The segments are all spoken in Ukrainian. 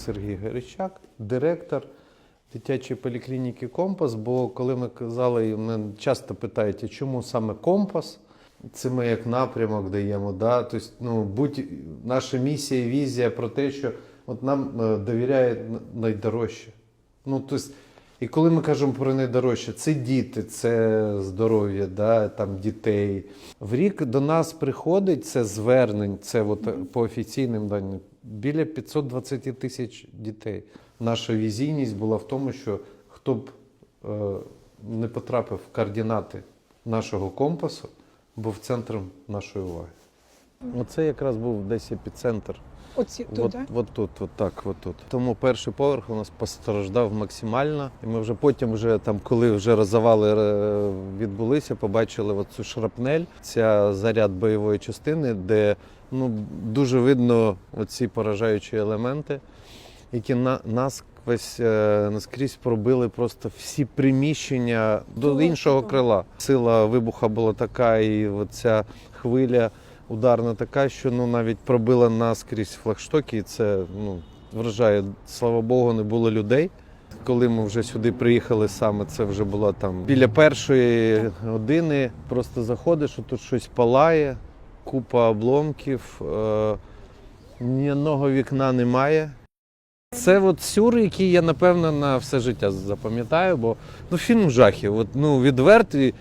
Сергій Геричак, директор дитячої поліклініки Компас. Бо коли ми казали, і мене часто питають, а чому саме Компас? Це ми як напрямок даємо. Да? Тобто, ну, будь наша місія, візія про те, що от нам е, довіряє найдорожче. Ну, тобто, і коли ми кажемо про найдорожче, це діти, це здоров'я, да, там, дітей. В рік до нас приходить це звернень, це от, по офіційним даним, біля 520 тисяч дітей. Наша візійність була в тому, що хто б е, не потрапив в координати нашого компасу, був центром нашої уваги. Оце якраз був десь епіцентр. Оці тут, От, да? от тут, от так, от тут. Тому перший поверх у нас постраждав максимально. І ми вже потім, вже там, коли вже завали е, відбулися, побачили от цю шрапнель, ця заряд бойової частини, де ну, дуже видно оці поражаючі елементи, які на, насквозь е, наскрізь пробили просто всі приміщення до іншого крила. Сила вибуха була така, і оця хвиля ударна така, що ну навіть пробила наскрізь флагштоки, і це ну вражає. Слава Богу, не було людей. Коли ми вже сюди приїхали саме, це вже було там біля першої години. Просто заходиш, тут щось палає, купа обломків, е, ні одного вікна немає. Це от сюр, який я напевно на все життя запам'ятаю, бо ну фільм жахів. От, ну, відвертий,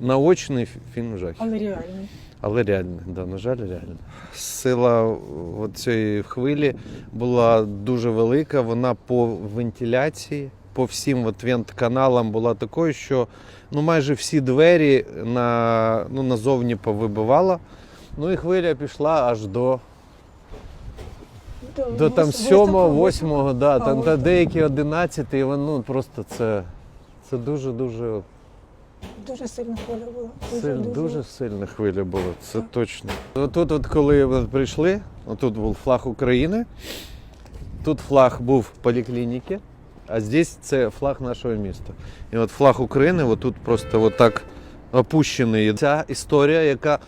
наочний фільм жахів. Але реальний. Але реально, да, на жаль, реально. Сила цієї хвилі була дуже велика. Вона по вентиляції, по всім от вент-каналам була такою, що ну, майже всі двері на, ну, назовні повибивала. Ну і хвиля пішла аж до, до там вис- сьомого, високо- восьмого, да, там, та деякі одинадцяти, і воно ну, просто це, це дуже-дуже Дуже сильна хвиля була. Дуже, дуже. дуже сильна хвиля була, це Так. точно. Отут, от коли ми прийшли, отут був флаг України, тут флаг був поліклініки, а здесь це флаг нашого міста. І от флаг України, отут просто отак опущений. Ця історія, яка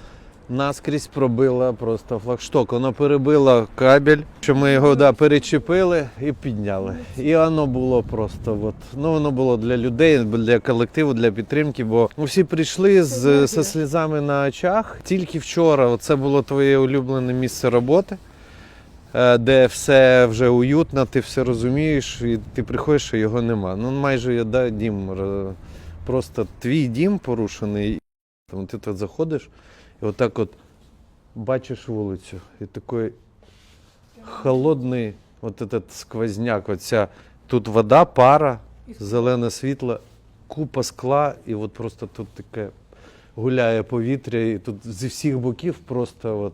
наскрізь пробила просто флагшток. Вона перебила кабель, що ми його да, перечепили і підняли. І воно було просто, от, ну воно було для людей, для колективу, для підтримки, бо ну, всі прийшли з, зі слізами на очах. Тільки вчора це було твоє улюблене місце роботи. е, Де все вже уютно, ти все розумієш, і ти приходиш, і його нема. Ну майже я да, дім просто твій дім порушений. Там ти тут заходиш і отак от бачиш вулицю, і такий холодний от этот сквозняк, оця тут вода, пара, зелене світло, купа скла, і от просто тут таке гуляє повітря, і тут зі всіх боків просто от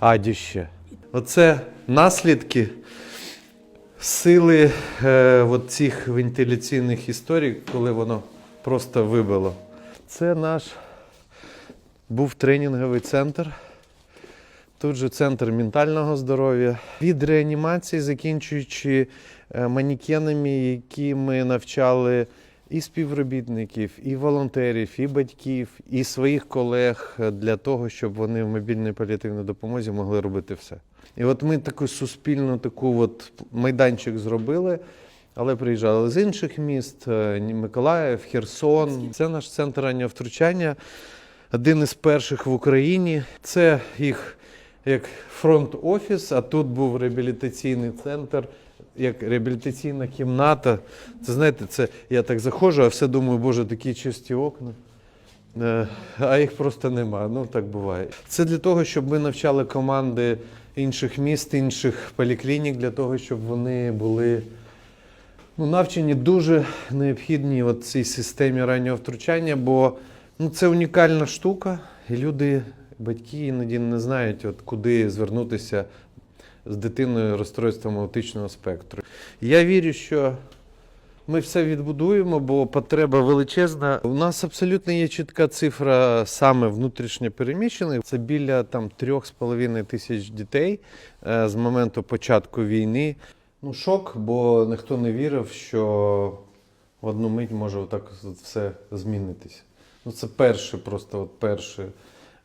адіще. Оце наслідки сили е, от цих вентиляційних історій, коли воно просто вибило. Це наш був тренінговий центр. Тут же центр ментального здоров'я. Від реанімації, закінчуючи е, манікенами, які ми навчали і співробітників, і волонтерів, і батьків, і своїх колег е, для того, щоб вони в мобільній паліативній допомозі могли робити все. І от ми таку суспільну таку от майданчик зробили. Але приїжджали з інших міст: е, Миколаїв, Херсон. Це наш центр раннього втручання, один із перших в Україні. Це їх як фронт-офіс, а тут був реабілітаційний центр, як реабілітаційна кімната. Це знаєте, це я так заходжу, а все думаю, боже, такі чисті окна. Е, А їх просто нема. Ну так буває. Це для того, щоб ми навчали команди інших міст, інших поліклінік, для того, щоб вони були ну, навчені дуже необхідні от цій системі раннього втручання, бо ну, це унікальна штука, і люди, батьки іноді не знають, от, куди звернутися з дитиною розстройством аутичного спектру. Я вірю, що ми все відбудуємо, бо потреба величезна. У нас абсолютно є чітка цифра саме внутрішньо переміщених. Це біля там 3,5 тисяч дітей е, з моменту початку війни. Ну, шок, бо ніхто не вірив, що в одну мить може отак все змінитися. Ну, це перше, просто от перше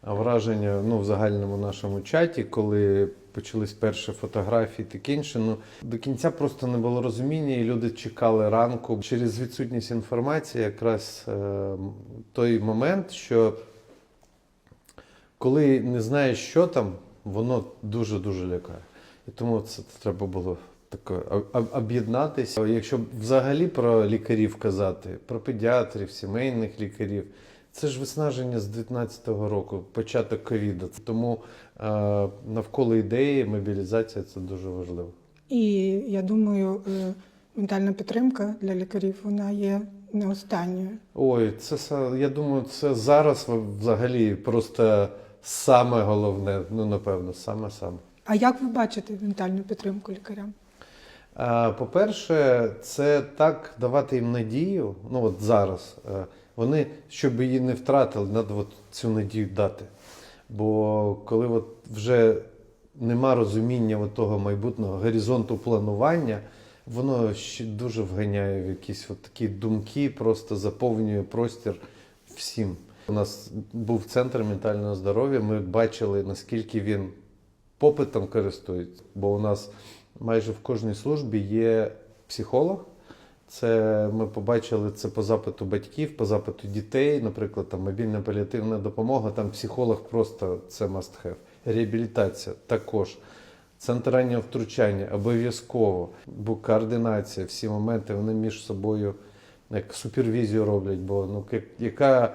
враження ну, в загальному нашому чаті, коли почались перші фотографії, таке інше. Ну до кінця просто не було розуміння, і люди чекали ранку. Через відсутність інформації, якраз е, той момент, що коли не знаєш, що там, воно дуже дуже лякає. І тому це треба було таке об- об- об'єднатися. Якщо взагалі про лікарів казати, про педіатрів, сімейних лікарів, це ж виснаження з 19-го року, початок ковіду. Тому е, навколо ідеї мобілізація це дуже важливо. І я думаю, е, ментальна підтримка для лікарів вона є не останньою. Ой, це я думаю, це зараз взагалі просто саме головне. Ну напевно, саме саме. А як ви бачите ментальну підтримку лікарям? А, По-перше, це так давати їм надію. Ну от зараз е, вони, щоб її не втратили, треба от цю надію дати. Бо коли от вже нема розуміння от того майбутнього горизонту планування, воно ще дуже вганяє в якісь от такі думки, просто заповнює простір всім. У нас був центр ментального здоров'я. Ми бачили, наскільки він попитом користується, бо у нас майже в кожній службі є психолог. Це ми побачили це по запиту батьків, по запиту дітей, наприклад, там мобільна паліативна допомога, там психолог просто це must have. Реабілітація також. Центр раннього втручання обов'язково, бо координація, всі моменти вони між собою як супервізію роблять. Бо ну як- яка,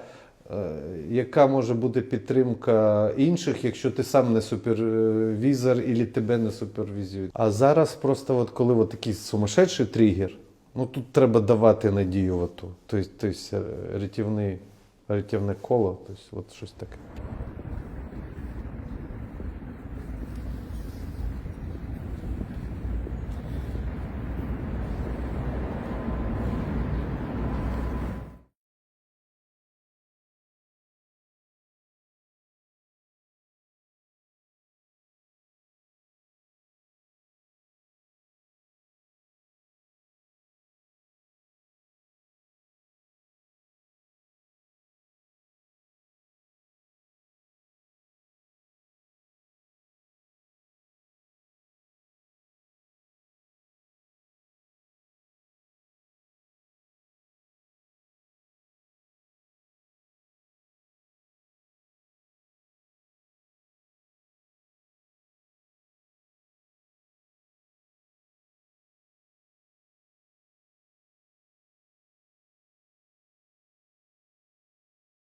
яка може бути підтримка інших, якщо ти сам не супервізор і тебе не супервізують? А зараз просто, от коли от такий сумасшедший тригер, ну тут треба давати надію. Тобто, тобто рятівне коло, тобто, от щось таке.